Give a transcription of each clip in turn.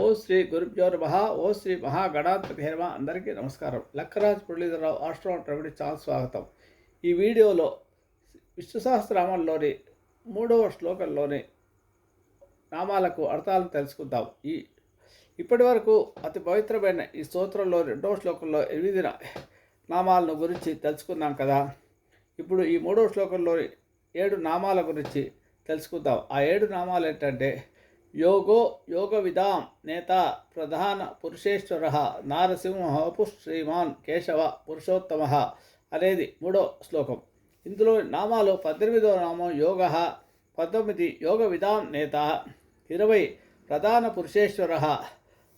ఓ శ్రీ గురుభ్యో నమ ఓ శ్రీ మహాగణాధిపతి హేమ అందరికీ నమస్కారం. లక్కరాజ్ మురళీధరరావు ఆస్ట్రాన్ రవిడి చాలా స్వాగతం. ఈ వీడియోలో విష్ణు సహస్రనామంలోని మూడవ శ్లోకంలోని నామాలకు అర్థాలను తెలుసుకుందాం. ఈ ఇప్పటి వరకు అతి పవిత్రమైన ఈ స్తోత్రంలో రెండవ శ్లోకంలో ఎనిమిది నామాలను గురించి తెలుసుకున్నాం కదా. ఇప్పుడు ఈ మూడవ శ్లోకంలోని ఏడు నామాల గురించి తెలుసుకుందాం. ఆ ఏడు నామాలు ఏంటంటే యోగో యోగ విధాం నేత ప్రధాన పురుషేశ్వర నారసింహపు శ్రీమాన్ కేశవ పురుషోత్తమ అనేది మూడో శ్లోకం. ఇందులో నామాలు పద్దెనిమిదవ నామం యోగ పంతొమ్మిది యోగ విధాం నేత ఇరవై ప్రధాన పురుషేశ్వర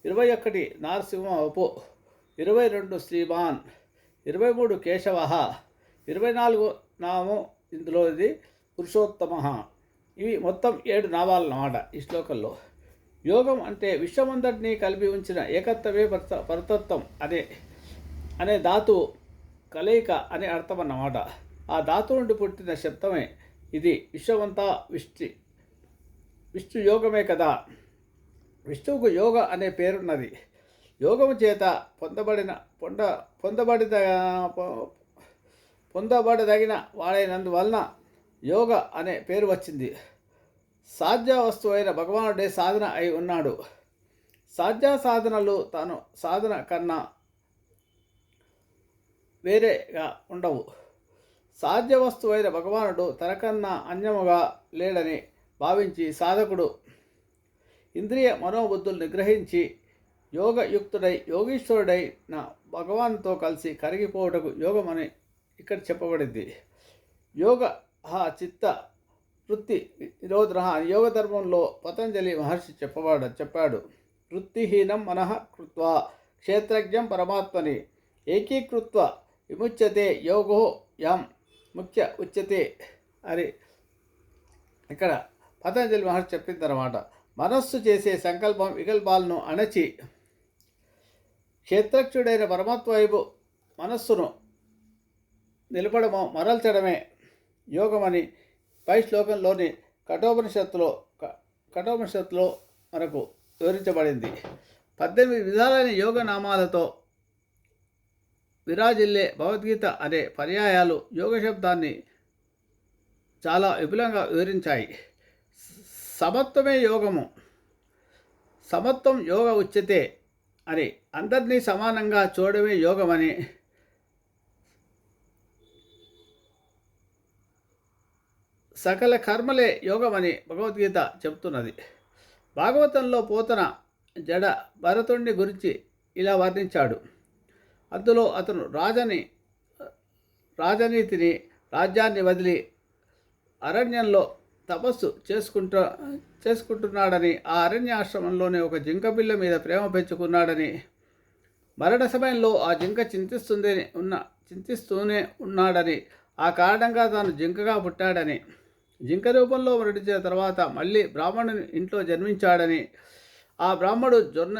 ఇరవై ఒకటి నారసింహపు ఇరవై రెండు శ్రీమాన్ ఇరవై మూడు కేశవ ఇరవై నాలుగు నామం ఇందులో ఇది పురుషోత్తమ. ఇవి మొత్తం ఏడు నామాలు అన్నమాట ఈ శ్లోకంలో. యోగం అంటే విశ్వమంతటినీ కలిపి ఉంచిన ఏకత్వమే పరత పరతత్వం అనే అనే ధాతు కలయిక అనే అర్థం అన్నమాట ఆ ధాతు నుండి పుట్టిన శబ్దమే ఇది విశ్వమంతా విష్టి విష్ణు యోగమే కదా. విష్ణువుకు యోగ అనే పేరున్నది. యోగము చేత పొందబడిన పొంద పొందబడిన పొ- పొందబడదగిన వాడైనందువలన యోగ అనే పేరు వచ్చింది. సాధ్య వస్తువు అయిన భగవానుడే సాధన అయి ఉన్నాడు. సాధ్య సాధనలు తాను సాధన కన్నా వేరేగా ఉండవు. సాధ్య వస్తువైన భగవానుడు తనకన్నా అన్యముగా లేడని భావించి సాధకుడు ఇంద్రియ మనోబుద్ధులు నిగ్రహించి యోగయుక్తుడై యోగీశ్వరుడైన భగవాన్తో కలిసి కరిగిపోవటకు యోగమని ఇక్కడ చెప్పబడింది. యోగ ఆ చిత్త వృత్తి నిరోధన యోగ ధర్మంలో పతంజలి మహర్షి చెప్పవాడు చెప్పాడు. వృత్తిహీనం మనః కృత్వ క్షేత్రజ్ఞం పరమాత్మని. ఏకీకృత్వ విముచ్యతే యోగో యం ముఖ్య ఉచ్యతే అని. ఇక్కడ పతంజలి మహర్షి చెప్పిందనమాట మనస్సు చేసే సంకల్పం వికల్పాలను అణచి క్షేత్రక్షుడైన పరమాత్మ వైపు మనస్సును నిలపడము మరల్చడమే యోగమని పై శ్లోకంలోని కఠోపనిషత్తులో క- కఠోపనిషత్తులో మనకు వివరించబడింది. పద్దెనిమిది విధాలైన యోగ నామాలతో విరాజిల్లే భగవద్గీత అనే పర్యాయాలు యోగ శబ్దాన్ని చాలా విపులంగా వివరించాయి. సమత్వమే యోగము. సమత్వం యోగ ఉచ్యతే అని అందరినీ సమానంగా చూడడమే యోగమని సకల కర్మలే యోగమని భగవద్గీత చెబుతున్నది భాగవతంలో పోతన జడ భరతుణ్ణి గురించి ఇలా వర్ణించాడు. అందులో అతను రాజని రాజనీతిని రాజ్యాన్ని వదిలి అరణ్యంలో తపస్సు చేసుకుంటూ చేసుకుంటున్నాడని ఆ అరణ్యాశ్రమంలోనే ఒక జింక పిల్ల మీద ప్రేమ పెంచుకున్నాడని మరణ సమయంలో ఆ జింక చింతిస్తుందని ఉన్న చింతిస్తూనే ఉన్నాడని ఆ కారణంగా తాను జింకగా పుట్టాడని జింక రూపంలో మరణించిన తర్వాత మళ్ళీ బ్రాహ్మణుని ఇంట్లో జన్మించాడని ఆ బ్రాహ్మడు జొన్న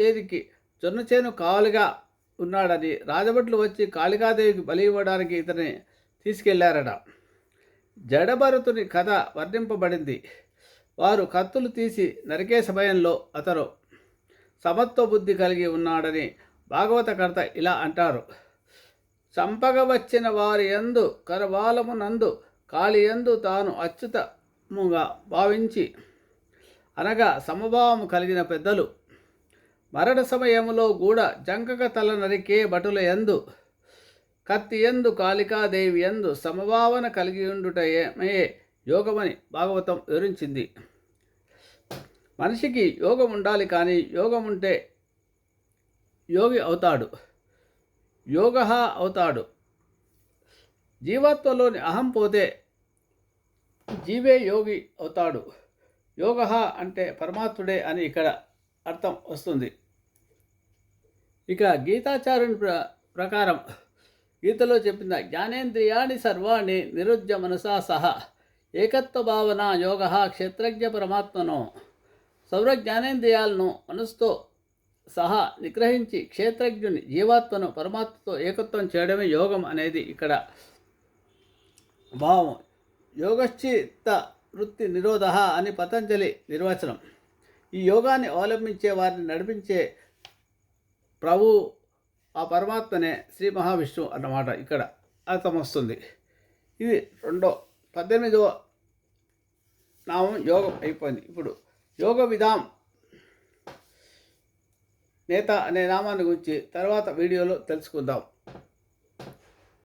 చేతికి జొన్న చేను కావలిగా ఉన్నాడని రాజభట్లు వచ్చి కాళికాదేవికి బలి ఇవ్వడానికి ఇతని తీసుకెళ్ళారట. జడభరతుని కథ వర్ణింపబడింది. వారు కత్తులు తీసి నరికే సమయంలో అతను సమత్వ బుద్ధి కలిగి ఉన్నాడని భాగవతకర్త ఇలా అంటారు. చంపగ వచ్చిన వారి యందు కరవాలమునందు కాళియందు తాను అచ్యుతముగా భావించి అనగా సమభావము కలిగిన పెద్దలు. మరణ సమయములో కూడా జంకక తల నరికే భటుల యందు కత్తి ఎందు కాళికాదేవి ఎందు సమభావన కలిగి ఉండుటమే యోగమని భాగవతం వివరించింది. మనిషికి యోగం ఉండాలి కానీ యోగం ఉంటే యోగి అవుతాడు. యోగ అవుతాడు. జీవాత్మలోని అహం పోతే జీవే యోగి అవుతాడు. యోగ అంటే పరమాత్ముడే అని ఇక్కడ అర్థం వస్తుంది. ఇక గీతాచార్యుని ప్ర ప్రకారం గీతలో చెప్పిన జ్ఞానేంద్రియాణి సర్వాణి నిరుద్య మనసా సహ ఏకత్వ భావన యోగ క్షేత్రజ్ఞ పరమాత్మను సౌర జ్ఞానేంద్రియాలను మనసుతో సహా నిగ్రహించి క్షేత్రజ్ఞుని జీవాత్మను పరమాత్మతో ఏకత్వం చేయడమే యోగం అనేది ఇక్కడ భావం. యోగశ్చిత్త వృత్తి నిరోధ అని పతంజలి నిర్వచనం. ఈ యోగాన్ని అవలంబించే వారిని నడిపించే ప్రభు ఆ పరమాత్మనే శ్రీ మహావిష్ణువు అన్నమాట ఇక్కడ. అర్థమొస్తుంది. ఇది రెండో పద్దెనిమిదవ నామం యోగం అయిపోయింది. ఇప్పుడు యోగ విధాం నేత అనే నామాన్ని గురించి తర్వాత వీడియోలో తెలుసుకుందాం.